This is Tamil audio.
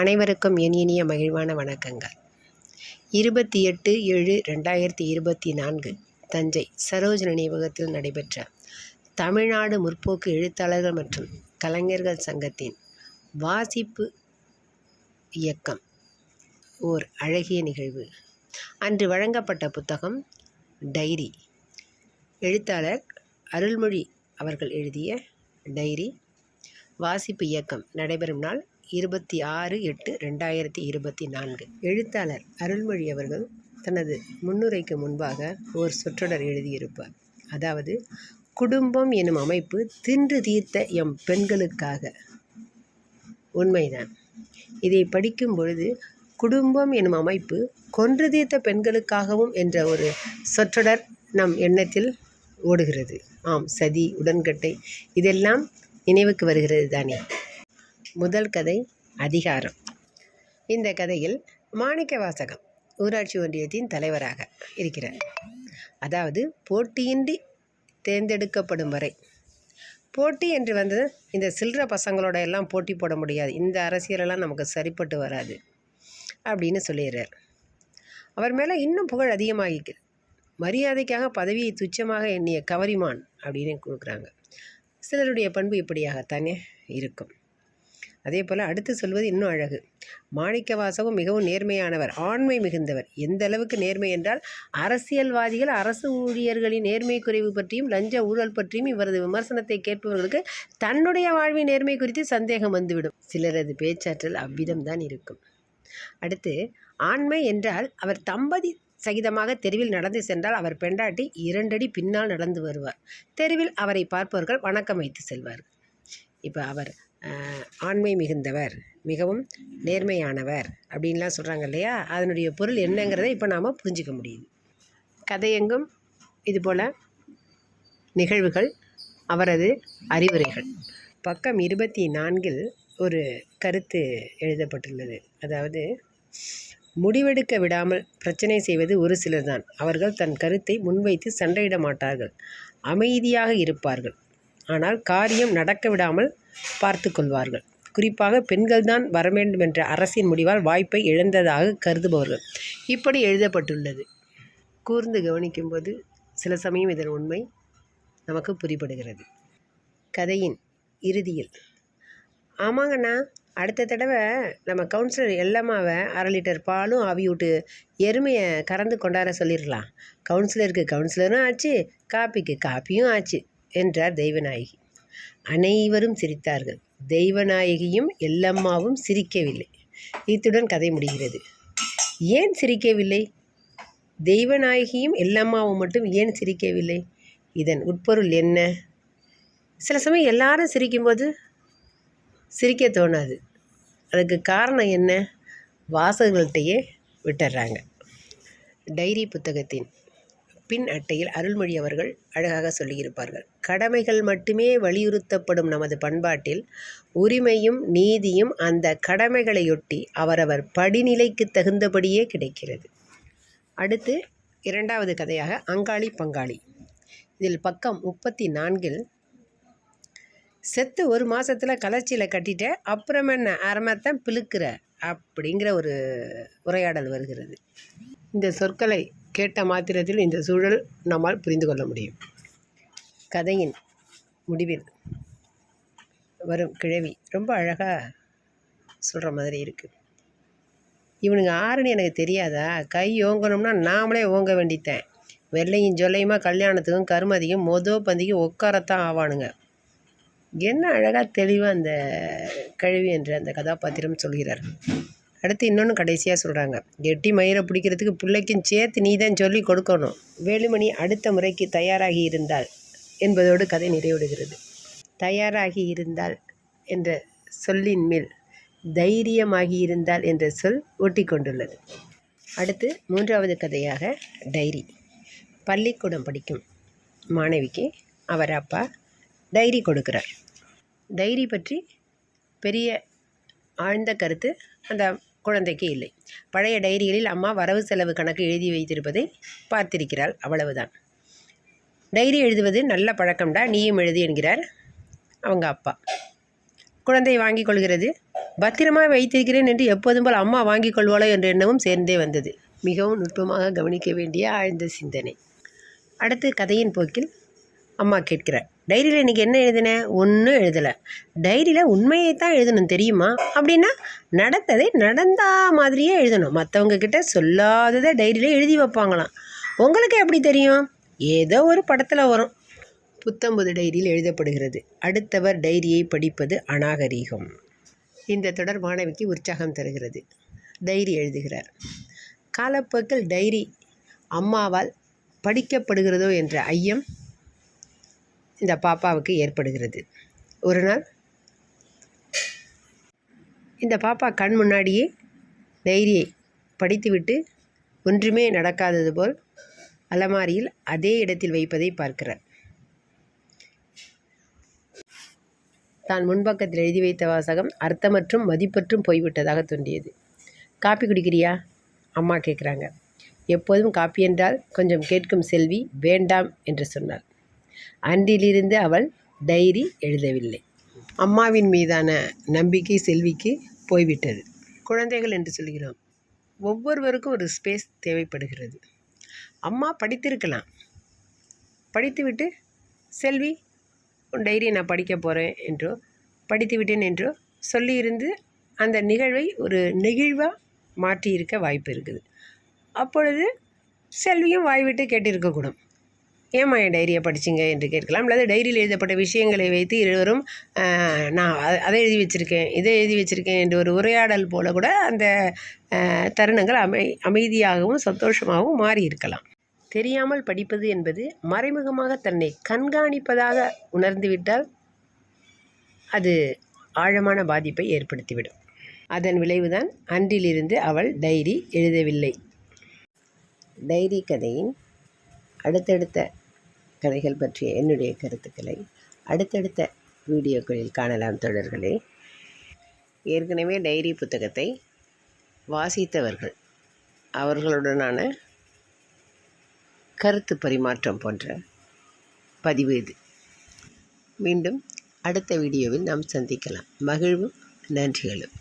அனைவருக்கும் என் இனிய மகிழ்வான வணக்கங்கள். இருபத்தி எட்டு ஏழு ரெண்டாயிரத்தி இருபத்தி நான்கு தஞ்சை சரோஜ் நினைவகத்தில் நடைபெற்ற தமிழ்நாடு முற்போக்கு எழுத்தாளர்கள் மற்றும் கலைஞர்கள் சங்கத்தின் வாசிப்பு இயக்கம் ஓர் அழகிய நிகழ்வு. அன்று வழங்கப்பட்ட புத்தகம் டைரி. எழுத்தாளர் அருள்மொழி அவர்கள் எழுதிய டைரி. வாசிப்பு இயக்கம் நடைபெறும் நாள் இருபத்தி ஆறு எட்டு ரெண்டாயிரத்தி இருபத்தி நான்கு. எழுத்தாளர் அருள்மொழி அவர்கள் தனது முன்னுரைக்கு முன்பாக ஒரு சொற்றொடர் எழுதியிருப்பார். அதாவது குடும்பம் எனும் அமைப்பு தின்று தீர்த்த எம் பெண்களுக்காக. உண்மைதான். இதை படிக்கும் பொழுது குடும்பம் எனும் அமைப்பு கொன்று தீர்த்த பெண்களுக்காகவும் என்ற ஒரு சொற்றொடர் நம் எண்ணத்தில் ஓடுகிறது. ஆம் சதி உடன்கட்டை இதெல்லாம் நினைவுக்கு வருகிறது தானே. முதல் கதை அதிகாரம். இந்த கதையில் மாணிக்க வாசகம் ஊராட்சி ஒன்றியத்தின் தலைவராக இருக்கிறார். அதாவது போட்டியின்றி தேர்ந்தெடுக்கப்படும் வரை. போட்டி என்று வந்தது இந்த சில்லற பசங்களோட எல்லாம் போட்டி போட முடியாது. இந்த அரசியலெல்லாம் நமக்கு சரிப்பட்டு வராது அப்படின்னு சொல்லிடுறார். அவர் மேலே இன்னும் புகழ் அதிகமாகிக்குது மரியாதைக்காக பதவியை துச்சமாக எண்ணிய கவரிமான் அப்படின்னு கொடுக்குறாங்க. சிலருடைய பண்பு இப்படியாகத்தானே இருக்கும். அதே போல் அடுத்து சொல்வது இன்னும் அழகு. மாணிக்க வாசகம் மிகவும் நேர்மையானவர் ஆண்மை மிகுந்தவர். எந்த அளவுக்கு நேர்மை என்றால் அரசியல்வாதிகள் அரசு ஊழியர்களின் நேர்மை குறைவு பற்றியும் லஞ்ச ஊழல் பற்றியும் இவரது விமர்சனத்தை கேட்பவர்களுக்கு தன்னுடைய வாழ்வின் நேர்மை குறித்து சந்தேகம் வந்துவிடும். சிலரது பேச்சாற்றல் அவ்விதம்தான் இருக்கும். அடுத்து ஆண்மை என்றால் அவர் தம்பதி சகிதமாக தெருவில் நடந்து சென்றால் அவர் பெண்டாட்டி இரண்டடி பின்னால் நடந்து வருவார். தெருவில் அவரை பார்ப்பவர்கள் வணக்கம் வைத்து செல்வார்கள். இப்போ அவர் ஆண்மை மிகுந்தவர் மிகவும் நேர்மையானவர் அப்படின்லாம் சொல்கிறாங்க இல்லையா? அதனுடைய பொருள் என்னங்கிறத இப்போ நாம் புரிஞ்சிக்க முடியுது. கதையெங்கும் இதுபோல் நிகழ்வுகள் அவரது அறிவுரைகள். பக்கம் இருபத்தி நான்கில் ஒரு கருத்து எழுதப்பட்டுள்ளது. அதாவது முடிவெடுக்க விடாமல் பிரச்சனை செய்வது ஒரு சிலர்தான். அவர்கள் தன் கருத்தை முன்வைத்து சண்டையிட மாட்டார்கள். அமைதியாக இருப்பார்கள். ஆனால் காரியம் நடக்க விடாமல் பார்த்து கொள்வார்கள் குறிப்பாக பெண்கள்தான் வரவேண்டும் என்ற அரசின் முடிவால் வாய்ப்பை இழந்ததாக கருதுபவர்கள். இப்படி எழுதப்பட்டுள்ளது. கூர்ந்து கவனிக்கும்போது சில சமயம் இதன் உண்மை நமக்கு புரிபடுகிறது. கதையின் இறுதியில் ஆமாங்கண்ணா அடுத்த தடவை நம்ம கவுன்சிலர் எல்லாமாவை அரை லிட்டர் பாலும் ஆவி விட்டு எருமையை கறந்து கொண்டாட சொல்லிடலாம். கவுன்சிலருக்கு கவுன்சிலரும் ஆச்சு காப்பிக்கு காப்பியும் ஆச்சு என்றார் தெய்வநாயகி. அனைவரும் சிரித்தார்கள். தெய்வநாயகியும் எல்லம்மாவும் சிரிக்கவில்லை. இத்துடன் கதை முடிகிறது. ஏன் சிரிக்கவில்லை? தெய்வநாயகியும் எல்லம்மாவும் மட்டும் ஏன் சிரிக்கவில்லை? இதன் உட்பொருள் என்ன? சில சமயம் எல்லாரும் சிரிக்கும்போது சிரிக்க தோணாது. அதுக்கு காரணம் என்ன? வாசகர்கள்ட்டையே விட்டுறாங்க டைரி புத்தகத்தின் பின் அட்டையில் அருள்மொழி அவர்கள் அழகாக சொல்லியிருப்பார்கள். கடமைகள் மட்டுமே வலியுறுத்தப்படும் நமது பண்பாட்டில் உரிமையும் நீதியும் அந்த கடமைகளையொட்டி அவரவர் படிநிலைக்கு தகுந்தபடியே கிடைக்கிறது. அடுத்து இரண்டாவது கதையாக அங்காளி பங்காளி. இதில் பக்கம் முப்பத்தி நான்கில் செத்து ஒரு மாதத்தில் கலர்ச்சியில் கட்டிட்ட அப்புறம் என்ன அறமைத்தான் பிழுக்கிற அப்படிங்கிற ஒரு உரையாடல் வருகிறது. இந்த சொற்களை கேட்ட மாத்திரத்தில் இந்த சூழல் நம்மால் புரிந்து கொள்ள முடியும். கதையின் முடிவில் வரும் கிழவி ரொம்ப அழகாக சொல்கிற மாதிரி இருக்குது இவனுங்க ஆறுன்னு எனக்கு தெரியாதா? கை ஓங்கணும்னா நாமளே ஓங்க வேண்டித்தேன். வெள்ளையும் ஜொல்லையுமா கல்யாணத்துக்கும் கருமதிக்கும் மொதோ பந்திக்கும் உட்காரத்தான் ஆவானுங்க. என்ன அழகாக தெளிவாக அந்த கழுவி என்று அந்த கதாபாத்திரம் சொல்கிறார். அடுத்து இன்னொன்று கடைசியாக சொல்கிறாங்க எட்டி மயிரை பிடிக்கிறதுக்கு பிள்ளைக்கும் சேர்த்து நீ தான் சொல்லி கொடுக்கணும். வேலுமணி அடுத்த முறைக்கு தயாராகி இருந்தால் என்பதோடு கதை நிறைவடைகிறது. தயாராகி இருந்தால் என்ற சொல்லின் மேல் தைரியமாகி இருந்தால் என்ற சொல் ஒட்டி கொண்டுள்ளது அடுத்து மூன்றாவது கதையாக டைரி. பள்ளிக்கூடம் படிக்கும் மாணவிக்கு அவர் அப்பா டைரி கொடுக்கிறார். டைரி பற்றி பெரிய ஆழ்ந்த கருத்து அந்த குழந்தைக்கு இல்லை. பழைய டைரிகளில் அம்மா வரவு செலவு கணக்கு எழுதி வைத்திருப்பதை பார்த்திருக்கிறாள். அவ்வளவுதான். டைரி எழுதுவது நல்ல பழக்கம்டா நீயும் எழுதி என்கிறார் அவங்க அப்பா. குழந்தை வாங்கிக் கொள்கிறது. பத்திரமாக வைத்திருக்கிறேன் என்று எப்போதும் போல் அம்மா வாங்கிக் கொள்வாளோ என்ற எண்ணமும் சேர்ந்தே வந்தது. மிகவும் நுட்பமாக கவனிக்க வேண்டிய ஆழ்ந்த சிந்தனை. அடுத்து கதையின் போக்கில் அம்மா கேட்கிறார் டைரியில் இன்றைக்கி என்ன எழுதின? ஒன்றும் எழுதலை. டைரியில் உண்மையை தான் எழுதணும் தெரியுமா? அப்படின்னா நடந்ததை நடந்தா மாதிரியே எழுதணும். மற்றவங்க கிட்ட சொல்லாததை டைரியில் எழுதி வைப்பாங்களாம். உங்களுக்கு எப்படி தெரியும்? ஏதோ ஒரு படத்தில் வரும். புத்தம்புது டைரியில் எழுதப்படுகிறது. அடுத்தவர் டைரியை படிப்பது அநாகரீகம். இந்த தொடர் மாணவிக்கு உற்சாகம் தருகிறது. டைரி எழுதுகிறார். காலப்போக்கில் டைரி அம்மாவால் படிக்கப்படுகிறதோ என்ற ஐயம் இந்த பாப்பாவுக்கு ஏற்படுகிறது. ஒரு நாள் இந்த பாப்பா கண் முன்னாடியே டைரியை படித்துவிட்டு ஒன்றுமே நடக்காதது போல் அலமாரியில் அதே இடத்தில் வைப்பதை பார்க்கிறார். தான் முன்பக்கத்தில் எழுதி வைத்த வாசகம் அர்த்தமற்றும் மதிப்பற்றும் போய்விட்டதாக தோன்றியது. காப்பி குடிக்கிறியா? அம்மா கேட்குறாங்க. எப்போதும் காப்பி என்றால் கொஞ்சம் கேட்கும் செல்வி வேண்டாம் என்று சொன்னாள். அன்றிலிருந்து அவள் டைரி எழுதவில்லை. அம்மாவின் மீதான நம்பிக்கை செல்விக்கு போய்விட்டது. குழந்தைகள் என்று சொல்கிறோம். ஒவ்வொருவருக்கும் ஒரு ஸ்பேஸ் தேவைப்படுகிறது. அம்மா படித்திருக்கலாம். படித்துவிட்டு செல்வி உன் டைரியை நான் படிக்க போகிறேன் என்றோ படித்து விட்டேன் என்றோ சொல்லியிருந்து அந்த நிகழ்வை ஒரு நெகிழ்வாக மாற்றியிருக்க வாய்ப்பு இருக்குது. அப்பொழுது செல்வியும் வாய்விட்டு கேட்டிருக்கக்கூடும் ஏம்மா என் டைரியை படிச்சிங்க என்று கேட்கலாம். அல்லது டைரியில் எழுதப்பட்ட விஷயங்களை வைத்து இருவரும் நான் அதை எழுதி வச்சுருக்கேன் இதை எழுதி வச்சுருக்கேன் என்று ஒரு உரையாடல் போல கூட அந்த தருணங்கள் அமை அமைதியாகவும் சந்தோஷமாகவும் மாறி இருக்கலாம். தெரியாமல் படிப்பது என்பது மறைமுகமாக தன்னை கண்காணிப்பதாக உணர்ந்துவிட்டால் அது ஆழமான பாதிப்பை ஏற்படுத்திவிடும். அதன் விளைவுதான் அன்றிலிருந்து அவள் டைரி எழுதவில்லை. டைரி கதையின் அடுத்தடுத்த கதைகள் பற்றிய என்னுடைய கருத்துக்களை அடுத்தடுத்த வீடியோக்களில் காணலாம் தொடர்களே. ஏற்கனவே டைரி புத்தகத்தை வாசித்தவர்கள் அவர்களுடனான கருத்து பரிமாற்றம் போன்ற பதிவு இது. மீண்டும் அடுத்த வீடியோவில் நாம் சந்திக்கலாம். மகிழ்வும் நன்றிகளும்.